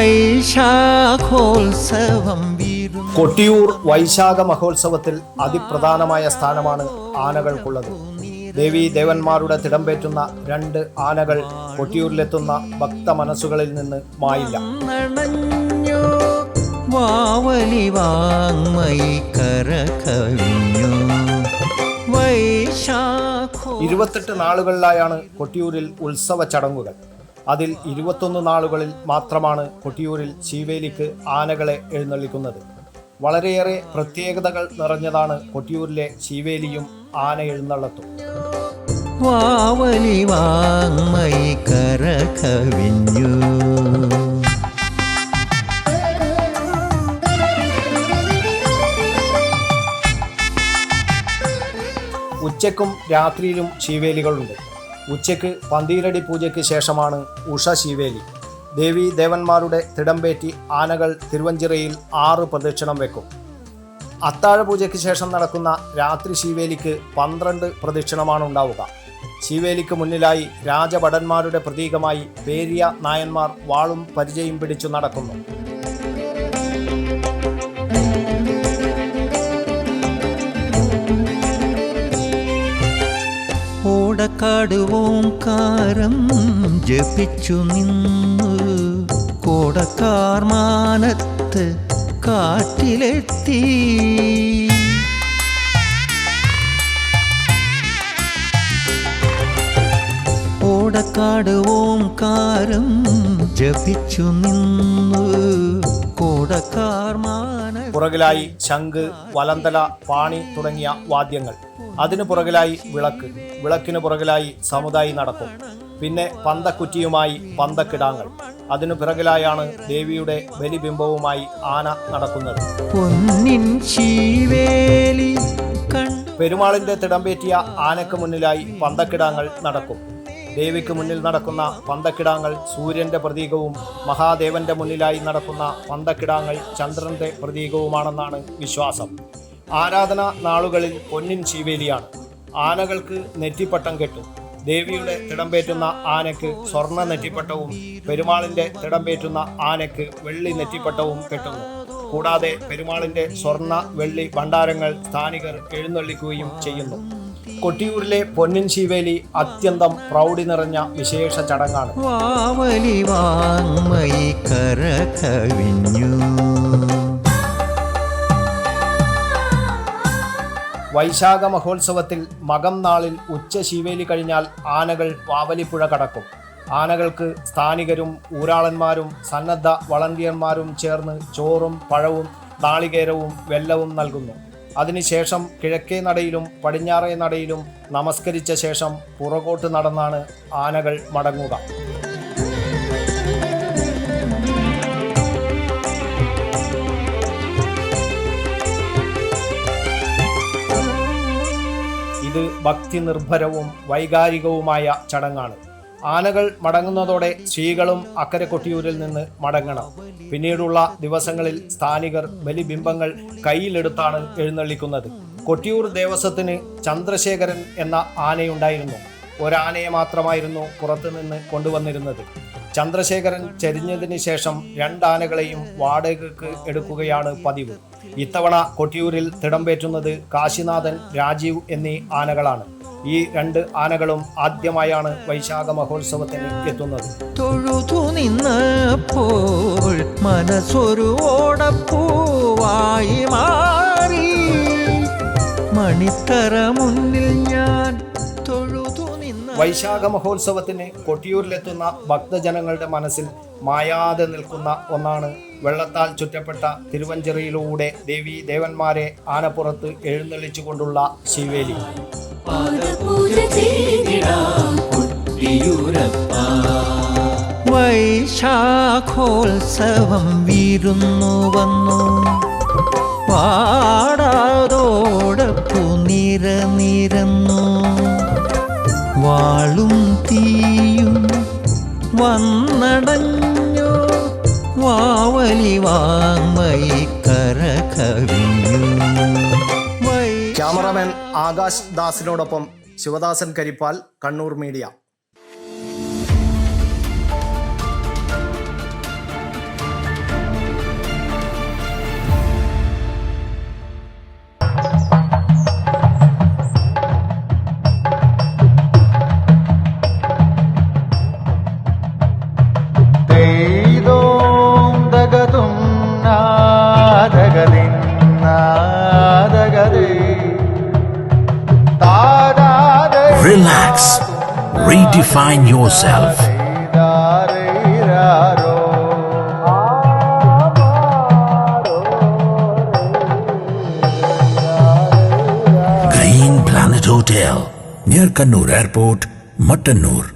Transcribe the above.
വൈശാഖോത്സവം കൊട്ടിയൂർ വൈശാഖ മഹോത്സവത്തിൽ അതിപ്രധാനമായ സ്ഥാനമാണ് ആനകൾക്കുള്ളത്. ദേവീ ദേവന്മാരുടെ തിടംപേറ്റുന്ന രണ്ട് ആനകൾ കൊട്ടിയൂരിലെത്തുന്ന ഭക്ത മനസ്സുകളിൽ നിന്ന് മായില്ല. ഇരുപത്തെട്ട് നാളുകളിലായാണ് കൊട്ടിയൂരിൽ ഉത്സവ ചടങ്ങുകൾ. അതിൽ ഇരുപത്തൊന്ന് നാളുകളിൽ മാത്രമാണ് കൊട്ടിയൂരിൽ ശീവേലിക്ക് ആനകളെ എഴുന്നള്ളിക്കുന്നത്. വളരെയേറെ പ്രത്യേകതകൾ നിറഞ്ഞതാണ് കൊട്ടിയൂരിലെ ശീവേലിയും ആന എഴുന്നള്ളത്തും. വാവലി ഉച്ചക്കും രാത്രിയിലും ശീവേലികളുണ്ട്. ഉച്ചയ്ക്ക് പന്തീരടി പൂജയ്ക്ക് ശേഷമാണ് ഉഷ ശിവേലി. ദേവി ദേവന്മാരുടെ തിടമ്പേറ്റി ആനകൾ തിരുവഞ്ചിറയിൽ ആറ് പ്രദക്ഷിണം വെക്കും. അത്താഴ പൂജയ്ക്ക് ശേഷം നടക്കുന്ന രാത്രി ശിവേലിക്ക് പന്ത്രണ്ട് പ്രദക്ഷിണമാണ് ഉണ്ടാവുക ശിവേലിക്ക് മുന്നിലായി രാജഭടന്മാരുടെ പ്രതീകമായി പേരിയ നായന്മാർ വാളും പരിചയം പിടിച്ചു നടക്കുന്നു. ഓടക്കാട് ഓംകാരം ജപിച്ചു നിന്നു. കോടക്കാർ മാനത്ത് ഓടക്കാട് ഓംകാരം ജപിച്ചു നിന്നു. കോടക്കാർ മാന പുറകിലായി ശംഖ് വലന്തല പാണി തുടങ്ങിയ വാദ്യങ്ങൾ. അതിനു പുറകിലായി വിളക്ക്. വിളക്കിനു പുറകിലായി സമുദായി നടക്കും. പിന്നെ പന്തക്കുറ്റിയുമായി പന്തക്കിടാങ്ങൾ. അതിനു പിറകിലായാണ് ദേവിയുടെ ബലിബിംബവുമായി ആന നടക്കുന്നത്. പൊന്നിൻ പെരുമാളിന്റെ തിടമ്പേറ്റിയ ആനക്ക് മുന്നിലായി പന്തക്കിടാങ്ങൾ നടക്കും. ദേവിക്ക് മുന്നിൽ നടക്കുന്ന പന്തക്കിടാങ്ങൾ സൂര്യന്റെ പ്രതീകവും മഹാദേവന്റെ മുന്നിലായി നടക്കുന്ന പന്തക്കിടാങ്ങൾ ചന്ദ്രന്റെ പ്രതീകവുമാണെന്നാണ് വിശ്വാസം. ആരാധന നാളുകളിൽ പൊന്നിൻ ചീവേലിയാണ് ആനകൾക്ക് നെറ്റിപ്പട്ടം കെട്ടും. ദേവിയുടെ തിടമ്പേറ്റുന്ന ആനയ്ക്ക് സ്വർണ നെറ്റിപ്പട്ടവും പെരുമാളിന്റെ തിടമ്പേറ്റുന്ന ആനയ്ക്ക് വെള്ളി നെറ്റിപ്പട്ടവും കെട്ടുന്നു. കൂടാതെ പെരുമാളിന്റെ സ്വർണ വെള്ളി ഭണ്ഡാരങ്ങൾ സ്ഥാനികർ എഴുന്നള്ളിക്കുകയും ചെയ്യുന്നു. കൊട്ടിയൂരിലെ പൊന്നിൻ ശിവേലി അത്യന്തം പ്രൗഢി നിറഞ്ഞ വിശേഷ ചടങ്ങാണ്. വൈശാഖ മഹോത്സവത്തിൽ മകം നാളിൽ ഉച്ച ശിവേലി കഴിഞ്ഞാൽ ആനകൾ വാവലിപ്പുഴ കടക്കും. ആനകൾക്ക് സ്ഥാനികരും ഊരാളന്മാരും സന്നദ്ധ വളണ്ടിയർമാരും ചേർന്ന് ചോറും പഴവും നാളികേരവും വെല്ലവും നൽകുന്നു. അതിനുശേഷം കിഴക്കേ നടയിലും പടിഞ്ഞാറേ നടയിലും നമസ്കരിച്ച ശേഷം പുറകോട്ട് നടന്നാണ് ആനകൾ മടങ്ങുക. ഇത് ഭക്തി നിർഭരവും വൈകാരികവുമായ ചടങ്ങാണ്. ആനകൾ മടങ്ങുന്നതോടെ സ്ത്രീകളും അക്കരെ കൊട്ടിയൂരിൽ നിന്ന് മടങ്ങണം. പിന്നീടുള്ള ദിവസങ്ങളിൽ സ്ഥാനികർ ബലിബിംബങ്ങൾ കയ്യിലെടുത്താണ് എഴുന്നള്ളിക്കുന്നത്. കൊട്ടിയൂർ ദേവസ്വത്തിന് ചന്ദ്രശേഖരൻ എന്ന ആനയുണ്ടായിരുന്നു. ഒരാനയെ മാത്രമായിരുന്നു പുറത്തുനിന്ന് കൊണ്ടുവന്നിരുന്നത്. ചന്ദ്രശേഖരൻ ചരിഞ്ഞതിന് ശേഷം രണ്ടാനകളെയും വാടകയ്ക്ക് എടുക്കുകയാണ് പതിവ്. ഇത്തവണ കൊട്ടിയൂരിൽ തിടമ്പേറ്റുന്നത് കാശിനാഥൻ രാജീവ് എന്നീ ആനകളാണ്. ഈ രണ്ട് ആനകളും ആദ്യമായാണ് വൈശാഖ മഹോത്സവത്തിന് എത്തുന്നത്. തൊഴുതു നിന്നപ്പോൾ മനസ്സൊരു ഓടപ്പൂവായി മാറി. മണിത്തറ മുന്നിൽ ഞാൻ തൊഴുതു നിന്ന വൈശാഖ മഹോത്സവത്തിന് കൊട്ടിയൂരിലെത്തുന്ന ഭക്തജനങ്ങളുടെ മനസ്സിൽ മായാതെ നിൽക്കുന്ന ഒന്നാണ് വെള്ളത്താൽ ചുറ്റപ്പെട്ട തിരുവഞ്ചിറയിലൂടെ ദേവി ദേവന്മാരെ ആനപ്പുറത്ത് എഴുന്നള്ളിച്ചുകൊണ്ടുള്ള ശിവേലി. വൈശാഖോത്സവം വീരുന്നു വന്നു. പാടാതോടൊപ്പു നിര നിരന്നു. വാളും തീയും വന്നടഞ്ഞു. വാവലി വാങ്മയി കരകവിഞ്ഞു. Cameraman Akash ദാസിനോടൊപ്പം Sivadasan Karippal Kannur media. Relax redefine yourself green planet hotel near Kannur airport Mattannur